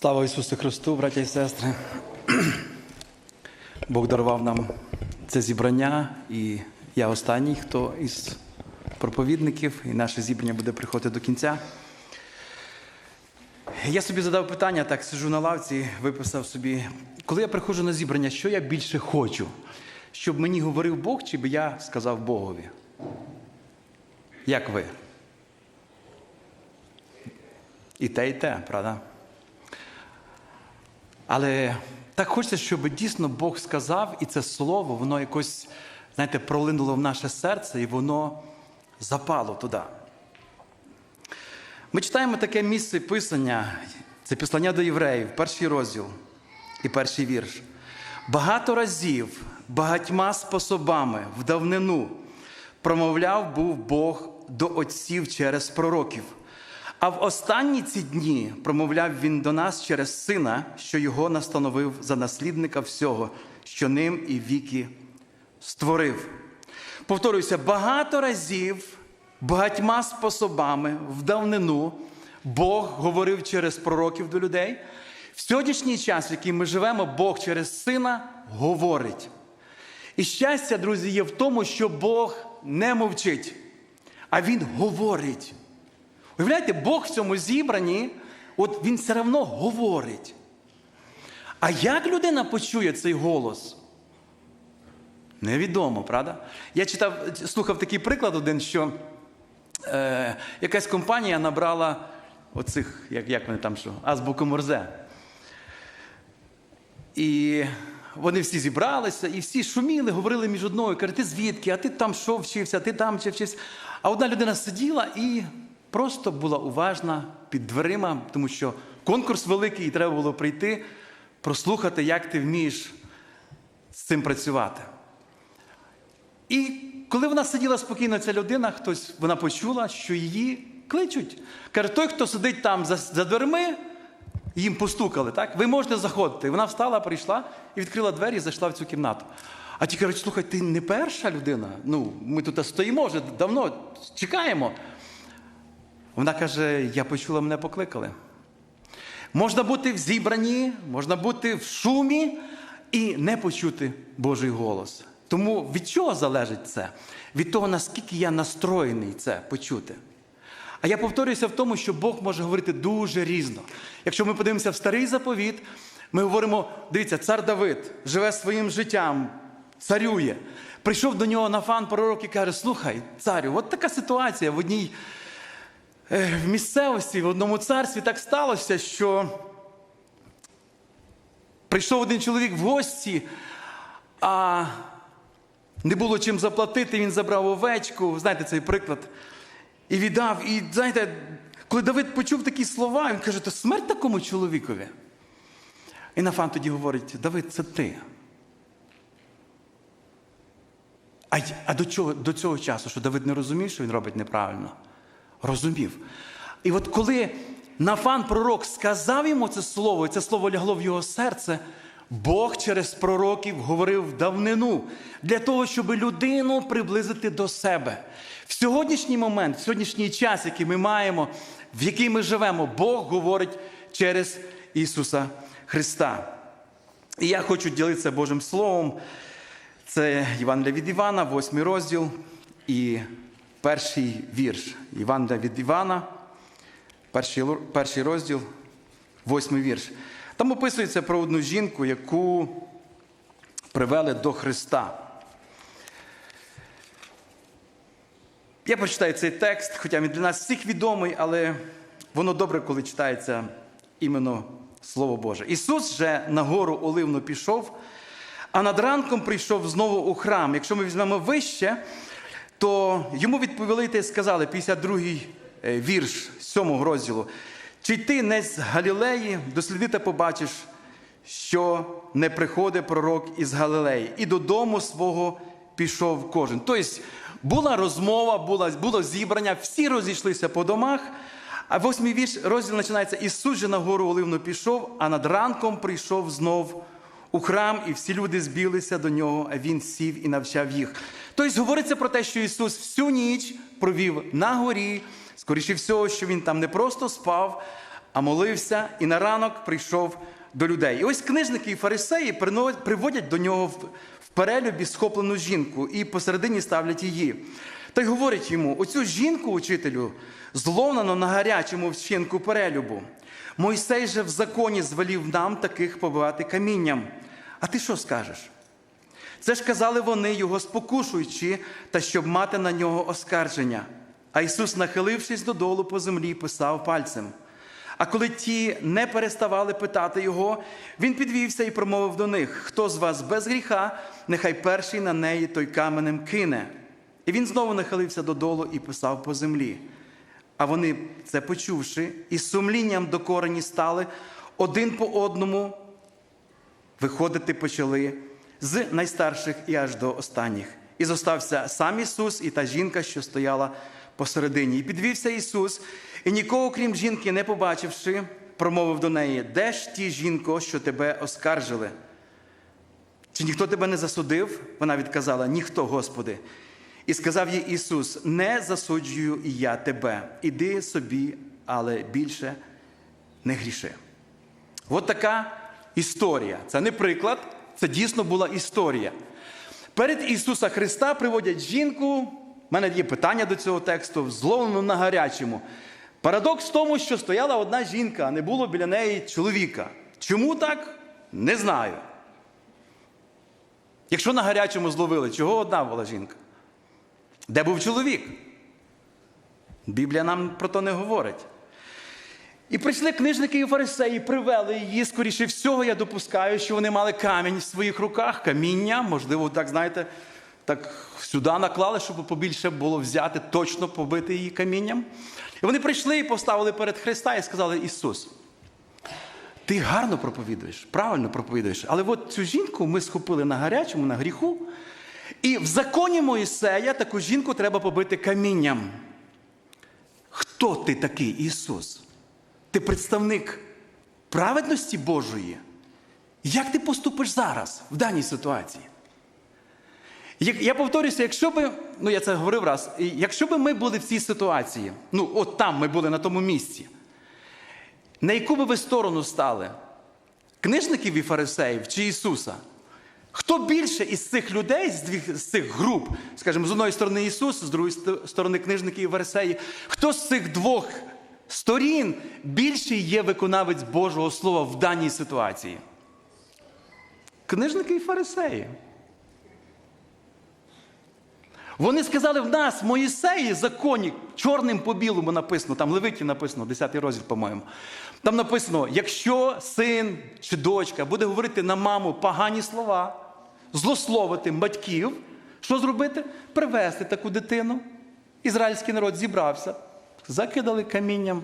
Слава Ісусу Христу, браття і сестри. Бог дарував нам це зібрання, і я останній, хто із проповідників, і наше зібрання буде приходити до кінця. Я собі задав питання, так сижу на лавці, виписав собі, коли я приходжу на зібрання, що я більше хочу? Щоб мені говорив Бог, чи би я сказав Богові? Як ви? І те, і те, правда? Але так хочеться, щоб дійсно Бог сказав, і це слово, воно якось, знаєте, пролинуло в наше серце, і воно запало туди. Ми читаємо таке місце писання, це післання до євреїв, перший розділ і перший вірш. Багато разів, багатьма способами в давнину промовляв був Бог до отців через пророків. А в останні ці дні промовляв він до нас через сина, що його настановив за наслідника всього, що ним і віки створив. Повторююся, багато разів, багатьма способами в давнину Бог говорив через пророків до людей. В сьогоднішній час, в який ми живемо, Бог через сина говорить. І щастя, друзі, є в тому, що Бог не мовчить, а Він говорить. Уявляєте, Бог в цьому зібранні, от він все одно говорить. А як людина почує цей голос? Невідомо, правда? Я читав, слухав такий приклад один, що е, якась компанія набрала оцих, як, як вони там що, азбуку Морзе. І вони всі зібралися, і всі шуміли, говорили між одною, кажуть, ти звідки, а ти там що вчився, ти там чи вчився. А одна людина сиділа і просто була уважна під дверима, тому що конкурс великий, і треба було прийти, прослухати, як ти вмієш з цим працювати. І коли вона сиділа спокійно, ця людина, хтось вона почула, що її кличуть. Каже, той, хто сидить там за, за дверми, їм постукали, так? Ви можете заходити. Вона встала, прийшла і відкрила двері і зайшла в цю кімнату. А ті кажуть, слухай, ти не перша людина. Ну, ми тут стоїмо вже давно, чекаємо. Вона каже: я почула, мене покликали. Можна бути в зібранні, можна бути в шумі і не почути Божий голос. Тому від чого залежить це? Від того, наскільки я настроєний це почути. А я повторююся в тому, що Бог може говорити дуже різно. Якщо ми подивимося в старий заповіт, ми говоримо: дивіться, цар Давид живе своїм життям, царює. Прийшов до нього Нафан пророк і каже: Слухай, царю, от така ситуація в одній в місцевості, в одному царстві так сталося, що прийшов один чоловік в гості, а не було чим заплатити, він забрав овечку. Знаєте цей приклад. І віддав. І знаєте, коли Давид почув такі слова, він каже, то смерть такому чоловікові. І Нафан тоді говорить: Давид, це ти. А, а до, чого, до цього часу, що Давид не розумів, що він робить неправильно? Розумів. І от коли Нафан пророк сказав йому це слово, і це слово лягло в його серце, Бог через пророків говорив давнину для того, щоб людину приблизити до себе. В сьогоднішній момент, в сьогоднішній час, який ми маємо, в який ми живемо, Бог говорить через Ісуса Христа. І я хочу ділитися Божим Словом. Це Євангелія від Івана, 8 розділ і перший вірш. Євангелія від Івана, перший, перший розділ, восьмий вірш. Там описується про одну жінку, яку привели до Христа. Я прочитаю цей текст, хоча він для нас всіх відомий, але воно добре, коли читається іменно Слово Боже. Ісус же на гору Оливну пішов, а над ранком прийшов знову у храм. Якщо ми візьмемо вище, то йому відповіли та сказали, 52-й е, вірш 7 розділу. Чи ти не з Галілеї, досліди та побачиш, що не приходить пророк із Галилеї, і додому свого пішов кожен. Тобто була розмова, була, було зібрання, всі розійшлися по домах. А восьмий вірш розділ починається: Ісус же на гору Оливну пішов, а над ранком прийшов знов у храм, і всі люди збілися до нього, а він сів і навчав їх. Тобто говориться про те, що Ісус всю ніч провів на горі, скоріше всього, що Він там не просто спав, а молився і на ранок прийшов до людей. І ось книжники і фарисеї приводять до нього в перелюбі схоплену жінку і посередині ставлять її. Та й говорять йому: оцю жінку, учителю, зловнено на гарячому вчинку перелюбу. Мойсей же в законі звелів нам таких побивати камінням. А ти що скажеш? Це ж казали вони, його спокушуючи, та щоб мати на нього оскарження. А Ісус, нахилившись додолу по землі, писав пальцем. А коли ті не переставали питати його, він підвівся і промовив до них: Хто з вас без гріха, нехай перший на неї той каменем кине. І він знову нахилився додолу і писав по землі. А вони, це почувши, із сумлінням докорені стали один по одному виходити почали з найстарших і аж до останніх. І зостався сам Ісус і та жінка, що стояла посередині. І підвівся Ісус, і нікого, крім жінки, не побачивши, промовив до неї: Де ж ті жінко, що тебе оскаржили? Чи ніхто тебе не засудив? Вона відказала: Ніхто, Господи. І сказав їй Ісус: Не засуджую я тебе. Іди собі, але більше не гріши. От така історія. Це не приклад, це дійсно була історія. Перед Ісуса Христа приводять жінку. У мене є питання до цього тексту, зловлену на гарячому. Парадокс в тому, що стояла одна жінка, а не було біля неї чоловіка. Чому так? Не знаю. Якщо на гарячому зловили, чого одна була жінка? Де був чоловік? Біблія нам про то не говорить. І прийшли книжники і фарисеї, привели її. Скоріше всього, я допускаю, що вони мали камінь в своїх руках, каміння, можливо, так знаєте, так сюди наклали, щоб побільше було взяти, точно побити її камінням. І вони прийшли і поставили перед Христа і сказали: Ісус, ти гарно проповідуєш, правильно проповідуєш, але от цю жінку ми схопили на гарячому, на гріху. І в законі Моїсея таку жінку треба побити камінням. Хто ти такий, Ісус? Ти представник праведності Божої. Як ти поступиш зараз в даній ситуації? Я повторюся, якщо би, ну я це говорив раз, якщо би ми були в цій ситуації, ну от там ми були на тому місці, на яку би ви сторону стали? Книжників і фарисеїв чи Ісуса? Хто більше із цих людей, з, цих груп, скажімо, з одної сторони Ісус, з другої сторони книжники і фарисеї, хто з цих двох сторін більший є виконавець Божого Слова в даній ситуації? Книжники і фарисеї. Вони сказали в нас, Моїсеї, законі, чорним по білому написано, там Левиті написано, 10 розділ, по-моєму. Там написано: якщо син чи дочка буде говорити на маму погані слова, злословити батьків, що зробити? Привезти таку дитину. Ізраїльський народ зібрався, закидали камінням,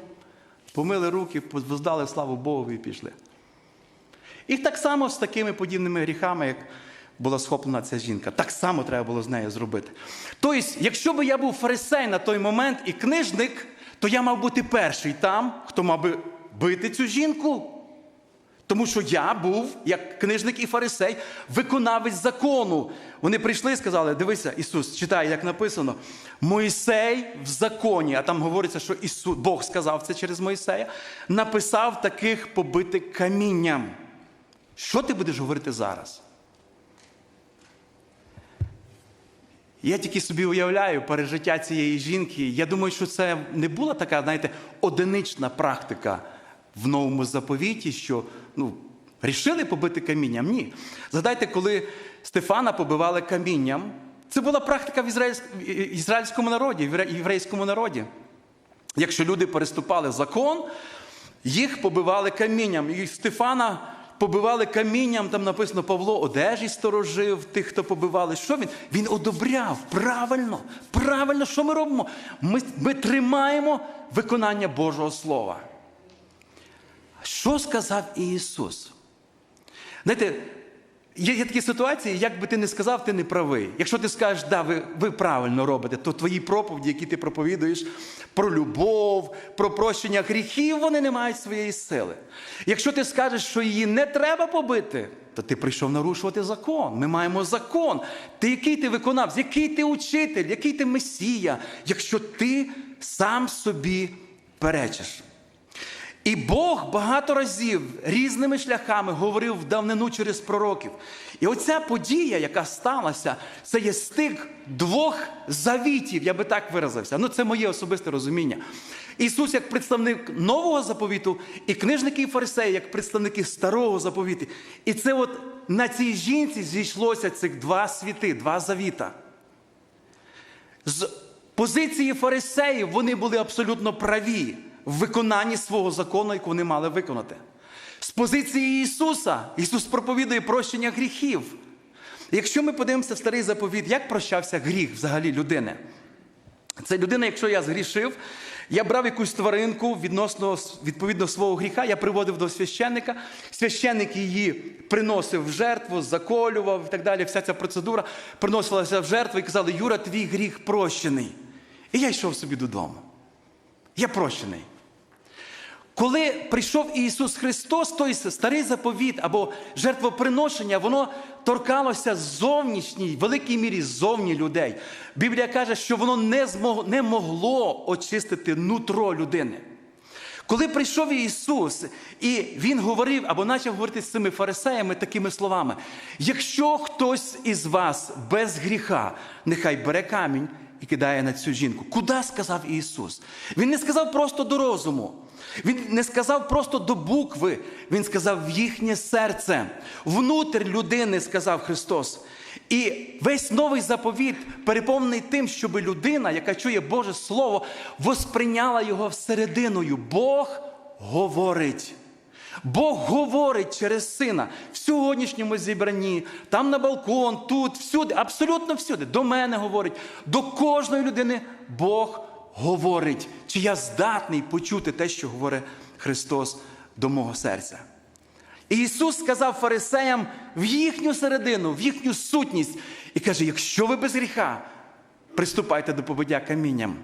помили руки, воздали славу Богу і пішли. І так само з такими подібними гріхами, як була схоплена ця жінка. Так само треба було з нею зробити. Тобто, якщо б я був фарисей на той момент і книжник, то я мав бути перший там, хто мав би бити цю жінку. Тому що я був, як книжник і фарисей, виконавець закону. Вони прийшли і сказали: дивися, Ісус, читай, як написано, Мойсей в законі, а там говориться, що Ісус, Бог сказав це через Мойсея, написав таких побити камінням. Що ти будеш говорити зараз? Я тільки собі уявляю пережиття цієї жінки. Я думаю, що це не була така, знаєте, одинична практика в новому заповіті, що ну, рішили побити камінням. Ні. Згадайте, коли Стефана побивали камінням, це була практика в ізраїльському народі, в єврейському народі. Якщо люди переступали закон, їх побивали камінням. І Стефана побивали камінням, там написано Павло одежі сторожив тих, хто побивали. Що він? Він одобряв. Правильно, правильно, що ми робимо? Ми, ми тримаємо виконання Божого Слова. Що сказав Ісус? Знаєте, є, є такі ситуації, як би ти не сказав, ти не правий. Якщо ти скажеш, да, ви, ви правильно робите, то твої проповіді, які ти проповідуєш про любов, про прощення гріхів, вони не мають своєї сили. Якщо ти скажеш, що її не треба побити, то ти прийшов нарушувати закон. Ми маємо закон. Ти який ти виконавець, який ти учитель, який ти месія, якщо ти сам собі перечиш. І Бог багато разів різними шляхами говорив в давнину через пророків. І оця подія, яка сталася, це є стик двох завітів, я би так виразився. Ну, це моє особисте розуміння. Ісус як представник нового заповіту, і книжники і фарисеї, як представники старого заповіту. І це от на цій жінці зійшлося цих два світи, два завіта. З позиції фарисеїв вони були абсолютно праві в виконанні свого закону, яку вони мали виконати. З позиції Ісуса, Ісус проповідує прощення гріхів. Якщо ми подивимося в старий заповіт, як прощався гріх взагалі людини? Це людина, якщо я згрішив, я брав якусь тваринку відносно відповідно свого гріха, я приводив до священника. Священник її приносив в жертву, заколював і так далі. Вся ця процедура приносилася в жертву і казали, Юра, твій гріх прощений. І я йшов собі додому. Я прощений. Коли прийшов Ісус Христос, той старий заповіт або жертвоприношення, воно торкалося зовнішній, в великій мірі зовні людей. Біблія каже, що воно не, змог, не могло очистити нутро людини. Коли прийшов Ісус, і Він говорив або почав говорити з цими фарисеями такими словами: якщо хтось із вас без гріха, нехай бере камінь і кидає на цю жінку. Куди сказав Ісус? Він не сказав просто до розуму. Він не сказав просто до букви, він сказав в їхнє серце, внутрь людини, сказав Христос. І весь новий заповіт переповнений тим, щоб людина, яка чує Боже Слово, восприйняла його всерединою. Бог говорить. Бог говорить через сина в сьогоднішньому зібранні, там на балкон, тут, всюди, абсолютно всюди. До мене говорить, до кожної людини Бог говорить, чи я здатний почути те, що говорить Христос до мого серця. І Ісус сказав фарисеям в їхню середину, в їхню сутність, і каже: якщо ви без гріха, приступайте до побиття камінням.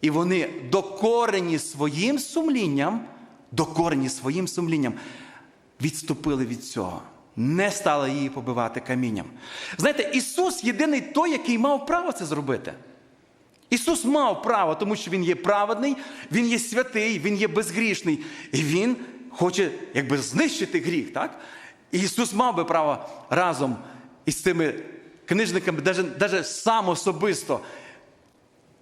І вони докорені своїм сумлінням, докорені своїм сумлінням, відступили від цього, не стали її побивати камінням. Знаєте, Ісус єдиний той, який мав право це зробити. Ісус мав право, тому що Він є праведний, Він є святий, Він є безгрішний. І Він хоче якби знищити гріх. так? І Ісус мав би право разом із цими книжниками, навіть сам особисто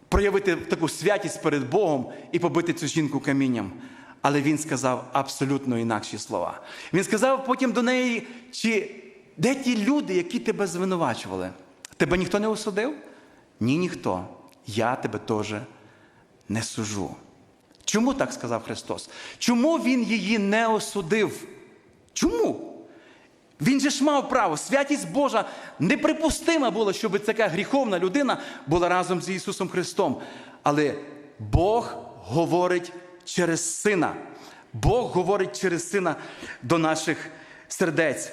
проявити таку святість перед Богом і побити цю жінку камінням. Але він сказав абсолютно інакші слова. Він сказав потім до неї, чи де ті люди, які тебе звинувачували? Тебе ніхто не осудив? Ні, ніхто. Я тебе теж не сужу. Чому так сказав Христос? Чому Він її не осудив? Чому? Він же ж мав право, святість Божа неприпустима було, щоб така гріховна людина була разом з Ісусом Христом. Але Бог говорить через Сина. Бог говорить через Сина до наших сердець.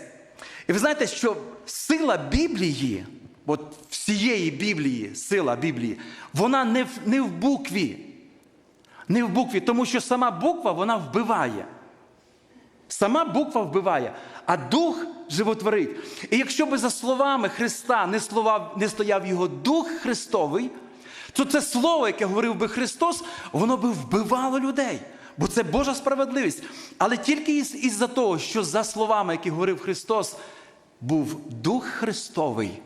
І ви знаєте, що сила Біблії, от всієї Біблії, сила Біблії, вона не в, не в букві. Не в букві, тому що сама буква вона вбиває. Сама буква вбиває, а дух животворить. І якщо би за словами Христа не, слова, не стояв його Дух Христовий, то це слово, яке говорив би Христос, воно би вбивало людей. Бо це Божа справедливість. Але тільки із, із-за того, що за словами, які говорив Христос, був Дух Христовий,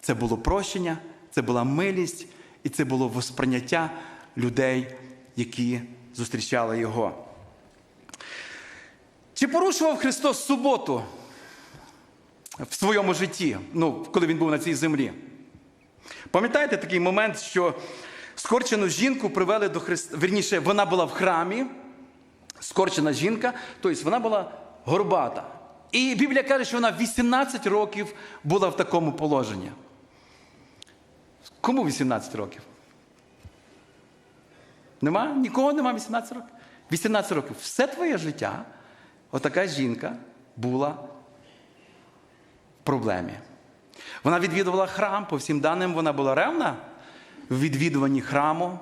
це було прощення, це була милість і це було восприйняття людей, які зустрічали Його. Чи порушував Христос суботу в своєму житті, ну, коли він був на цій землі? Пам'ятаєте такий момент, що скорчену жінку привели до Христа, верніше, вона була в храмі, скорчена жінка, тобто вона була горбата. І Біблія каже, що вона 18 років була в такому положенні. Кому 18 років? Нема? Нікого нема 18 років? 18 років. Все твоє життя, отака жінка була в проблемі. Вона відвідувала храм, по всім даним, вона була ревна в відвідуванні храму.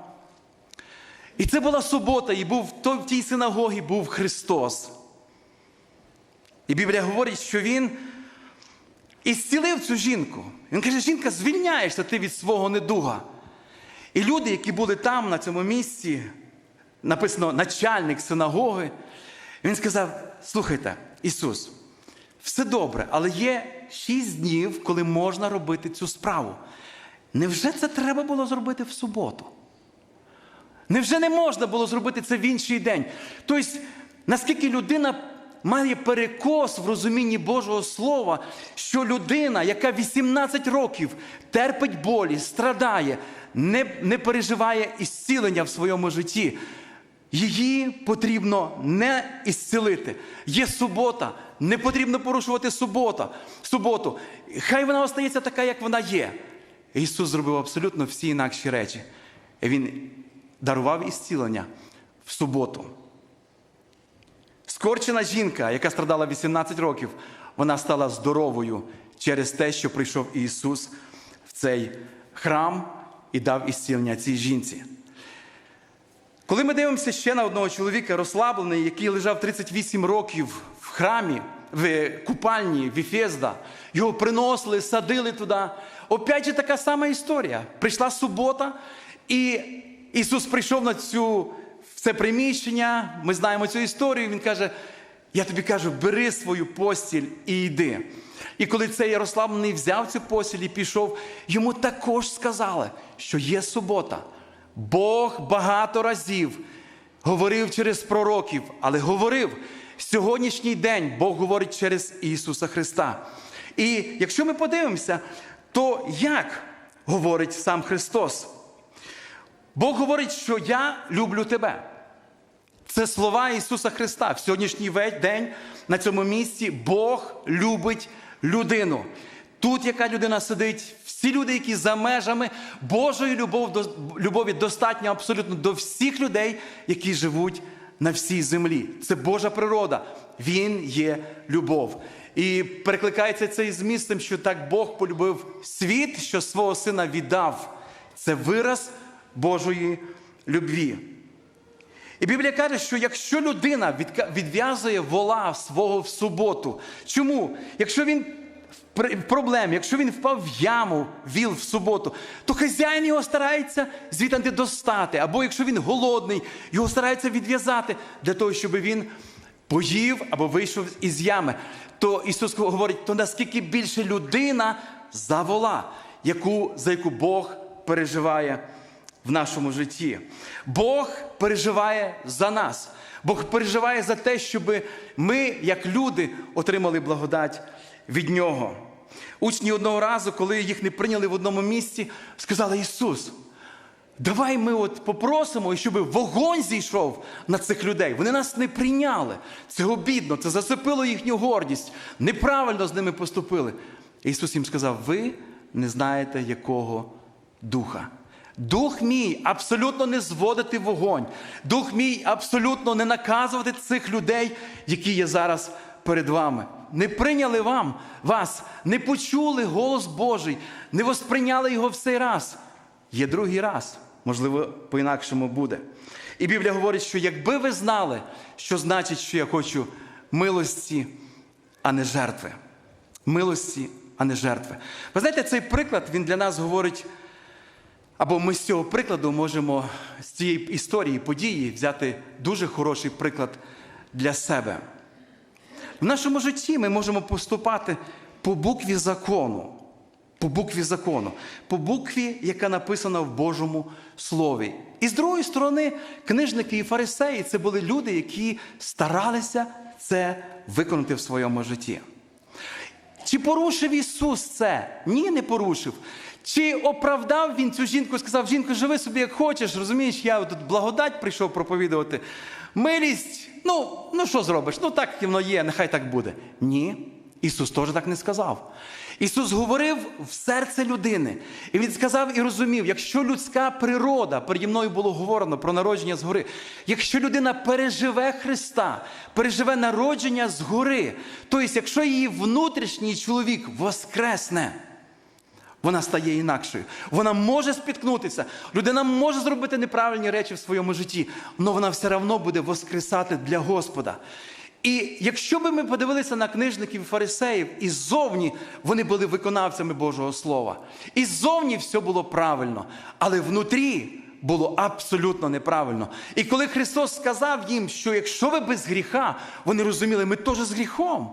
І це була субота, і був в тій синагогі був Христос. І Біблія говорить, що Він ісцілив цю жінку. Він каже, жінка, звільняєшся ти від свого недуга. І люди, які були там, на цьому місці, написано начальник синагоги. Він сказав: слухайте, Ісус, все добре, але є шість днів, коли можна робити цю справу. Невже це треба було зробити в суботу? Невже не можна було зробити це в інший день? Тобто, наскільки людина має перекос в розумінні Божого Слова, що людина, яка 18 років терпить болі, страдає, не, не переживає ісцілення в своєму житті, її потрібно не ісцілити. Є субота, не потрібно порушувати субота, суботу. Хай вона остається така, як вона є. Ісус зробив абсолютно всі інакші речі. Він дарував ісцілення в суботу. Скорчена жінка, яка страдала 18 років, вона стала здоровою через те, що прийшов Ісус в цей храм і дав ісцілення цій жінці. Коли ми дивимося ще на одного чоловіка розслаблений, який лежав 38 років в храмі, в купальні Віфезда, його приносили, садили туди. Опять же така сама історія. Прийшла субота, і Ісус прийшов на цю, в це приміщення. Ми знаємо цю історію. Він каже: Я тобі кажу, бери свою постіль і йди. І коли цей Ярославний взяв цю постіль і пішов, йому також сказали, що є субота. Бог багато разів говорив через пророків, але говорив сьогоднішній день Бог говорить через Ісуса Христа. І якщо ми подивимося, то як говорить сам Христос? Бог говорить, що я люблю тебе. Це слова Ісуса Христа. В сьогоднішній день на цьому місці Бог любить людину. Тут, яка людина сидить, всі люди, які за межами Божої любов, любові достатньо абсолютно до всіх людей, які живуть на всій землі. Це Божа природа. Він є любов. І перекликається це із місцем, що так Бог полюбив світ, що свого сина віддав. Це вираз Божої любві. І Біблія каже, що якщо людина відв'язує вола свого в суботу, чому? Якщо він в проблемі, якщо він впав в яму, віл в суботу, то хазяїн його старається звідти достати. Або якщо він голодний, його старається відв'язати для того, щоб він поїв або вийшов із ями. То Ісус говорить, то наскільки більше людина за вола, яку, за яку Бог переживає в нашому житті. Бог переживає за нас. Бог переживає за те, щоб ми, як люди, отримали благодать від Нього. Учні одного разу, коли їх не прийняли в одному місці, сказали Ісус. Давай ми от попросимо, щоб вогонь зійшов на цих людей. Вони нас не прийняли. Це обідно, це зацепило їхню гордість. Неправильно з ними поступили. Ісус їм сказав: ви не знаєте, якого духа. Дух мій абсолютно не зводити вогонь. Дух мій абсолютно не наказувати цих людей, які є зараз перед вами. Не прийняли вам вас, не почули голос Божий, не восприйняли його в цей раз. Є другий раз, можливо, по-інакшому буде. І Біблія говорить, що якби ви знали, що значить, що я хочу милості, а не жертви. Милості, а не жертви. Ви знаєте, цей приклад він для нас говорить. Або ми з цього прикладу можемо з цієї історії, події взяти дуже хороший приклад для себе. В нашому житті ми можемо поступати по букві закону, по букві закону, по букві, яка написана в Божому Слові. І з другої сторони, книжники і фарисеї це були люди, які старалися це виконати в своєму житті. Чи порушив Ісус це? Ні, не порушив. Чи оправдав він цю жінку сказав, жінку, живи собі, як хочеш, розумієш, я тут благодать прийшов проповідувати. Милість, ну, ну що зробиш? Ну так воно є, нехай так буде. Ні. Ісус теж так не сказав. Ісус говорив в серце людини. І Він сказав і розумів, якщо людська природа, переді мною було говорено про народження згори, якщо людина переживе Христа, переживе народження згори, тобто, якщо її внутрішній чоловік воскресне, вона стає інакшою. Вона може спіткнутися. Людина може зробити неправильні речі в своєму житті, але вона все одно буде воскресати для Господа. І якщо би ми подивилися на книжників і фарисеїв, і ззовні вони були виконавцями Божого Слова. І ззовні все було правильно. Але внутрі було абсолютно неправильно. І коли Христос сказав їм, що якщо ви без гріха, вони розуміли, ми теж з гріхом.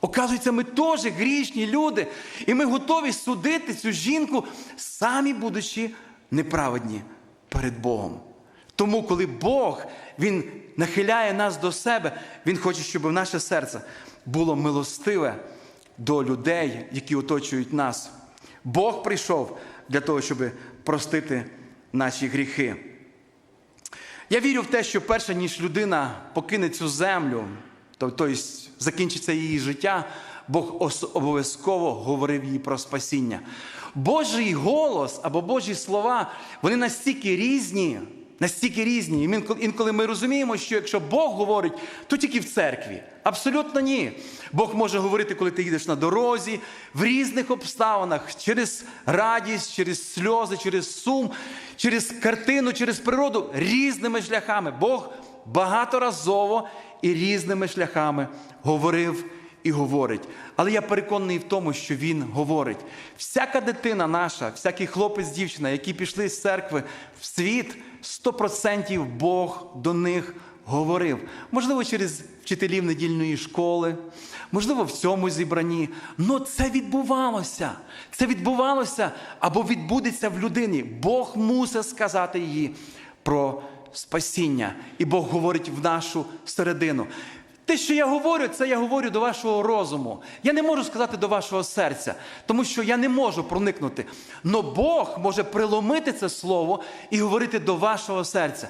Оказується, ми теж грішні люди, і ми готові судити цю жінку, самі будучи неправедні перед Богом. Тому, коли Бог Він нахиляє нас до себе, Він хоче, щоб наше серце було милостиве до людей, які оточують нас. Бог прийшов для того, щоб простити наші гріхи. Я вірю в те, що перше, ніж людина покине цю землю, тобто закінчиться її життя, Бог обов'язково говорив їй про спасіння. Божий голос або Божі слова, вони настільки різні, настільки різні. І інколи- ми розуміємо, що якщо Бог говорить, то тільки в церкві. Абсолютно ні. Бог може говорити, коли ти їдеш на дорозі, в різних обставинах, через радість, через сльози, через сум, через картину, через природу, різними шляхами. Бог багаторазово і різними шляхами говорив і говорить. Але я переконаний в тому, що він говорить. Всяка дитина наша, всякий хлопець, дівчина, які пішли з церкви в світ, 100% Бог до них говорив. Можливо, через вчителів недільної школи, можливо, в цьому зібранні. Але це відбувалося. Це відбувалося або відбудеться в людині. Бог мусить сказати їй про спасіння. І Бог говорить в нашу середину. Те, що я говорю, це я говорю до вашого розуму. Я не можу сказати до вашого серця, тому що я не можу проникнути. Но Бог може приломити це слово і говорити до вашого серця.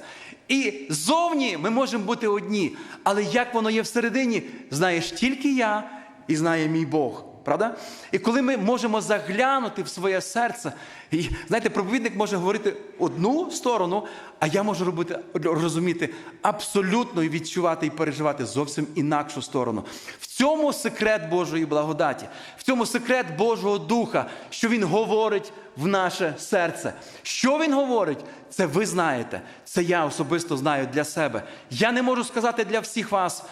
І зовні ми можемо бути одні, але як воно є всередині, знаєш тільки я і знає мій Бог. Правда? І коли ми можемо заглянути в своє серце, і знаєте, проповідник може говорити одну сторону, а я можу робити, розуміти абсолютно і відчувати і переживати зовсім інакшу сторону. В цьому секрет Божої благодаті, в цьому секрет Божого Духа, що Він говорить в наше серце. Що Він говорить, це ви знаєте. Це я особисто знаю для себе. Я не можу сказати для всіх вас,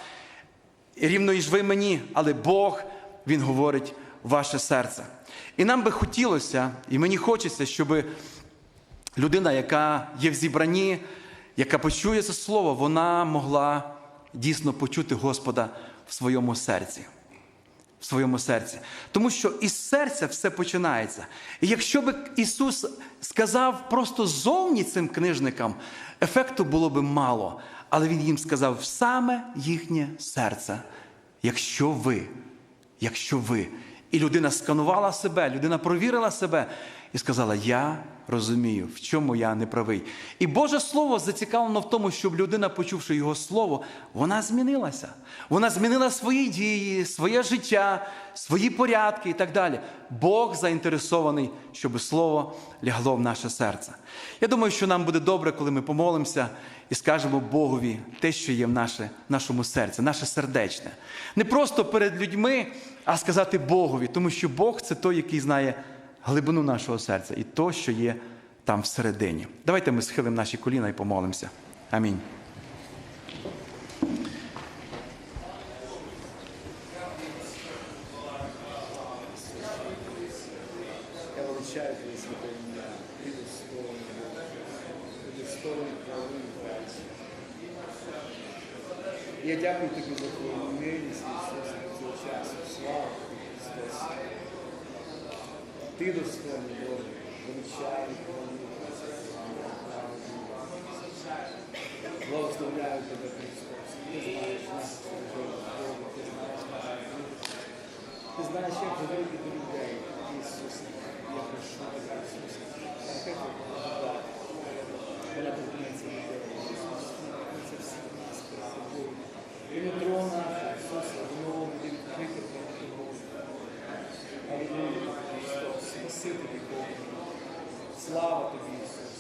рівно і ж ви мені, але Бог. Він говорить ваше серце. І нам би хотілося, і мені хочеться, щоб людина, яка є в зібранні, яка почує це слово, вона могла дійсно почути Господа в своєму серці. В своєму серці. Тому що із серця все починається. І якщо б Ісус сказав просто зовні цим книжникам, ефекту було б мало. Але Він їм сказав саме їхнє серце, якщо ви якщо ви. І людина сканувала себе, людина провірила себе і сказала: Я розумію, в чому я не правий. І Боже Слово зацікавлено в тому, щоб людина, почувши Його Слово, вона змінилася. Вона змінила свої дії, своє життя, свої порядки і так далі. Бог заінтересований, щоб Слово лягло в наше серце. Я думаю, що нам буде добре, коли ми помолимося і скажемо Богові те, що є в наше, нашому серці, наше сердечне. Не просто перед людьми, а сказати Богові, тому що Бог це той, який знає глибину нашого серця і то, що є там всередині. Давайте ми схилимо наші коліна і помолимося. Амінь. Я величаю твоє святе ім'я, ти достойний Бог, ти достойний правильний праці. Я дякую тобі за твою милість, Ісус, цього часу. Слава тобі, Христос. Ти достойний Боже, величаю твою Благословляю тебе, Христос. Ти знаєш нас, ти знаєш наші. Ти знаєш, як говорити до людей, Ісус. Я прошу тебе, Ісус. Нехай твоя вона торкнеться людей, Ісус. Торкнеться всіх нас перед тобою. І нутро наше, Ісус, воно буде відкрите перед тобою. Алілуя, Христос. Спаси тобі, Боже. Слава тобі, Ісус.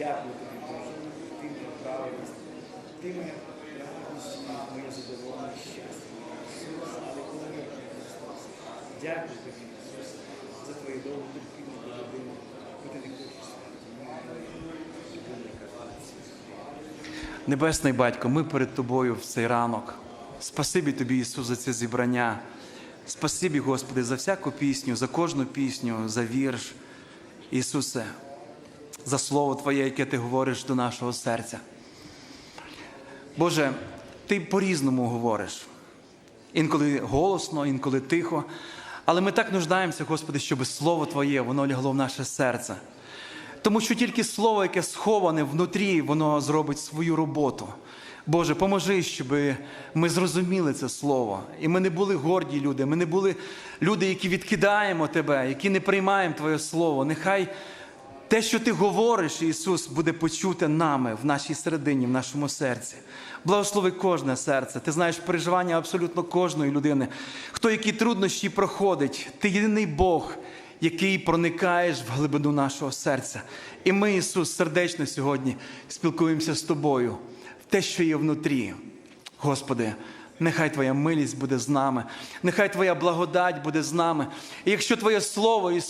Дякую тобі, Боже. Ти моя праведність. Ти моя радість, моє задоволення, щастя. Ісус, алілуя, Христос. Дякую тобі, Ісус, за твої довгі терпіння до людини, бо ти хочеш Небесний батько, ми перед тобою в цей ранок. Спасибі тобі, Ісус, за це зібрання. Спасибі, Господи, за всяку пісню, за кожну пісню, за вірш. Ісусе, за Слово Твоє, яке Ти говориш до нашого серця. Боже, Ти по-різному говориш. Інколи голосно, інколи тихо. Але ми так нуждаємося, Господи, щоб Слово Твоє воно лягло в наше серце. Тому що тільки слово, яке сховане внутрі, воно зробить свою роботу. Боже, поможи, щоб ми зрозуміли це слово. І ми не були горді люди, ми не були люди, які відкидаємо Тебе, які не приймаємо Твоє Слово. Нехай те, що Ти говориш, Ісус, буде почуте нами в нашій середині, в нашому серці. Благослови кожне серце. Ти знаєш переживання абсолютно кожної людини. Хто які труднощі проходить, ти єдиний Бог, який проникаєш в глибину нашого серця. І ми, Ісус, сердечно сьогодні спілкуємося з тобою в те, що є внутрі. Господи, нехай Твоя милість буде з нами, нехай Твоя благодать буде з нами. І якщо Твоє Слово, Ісус,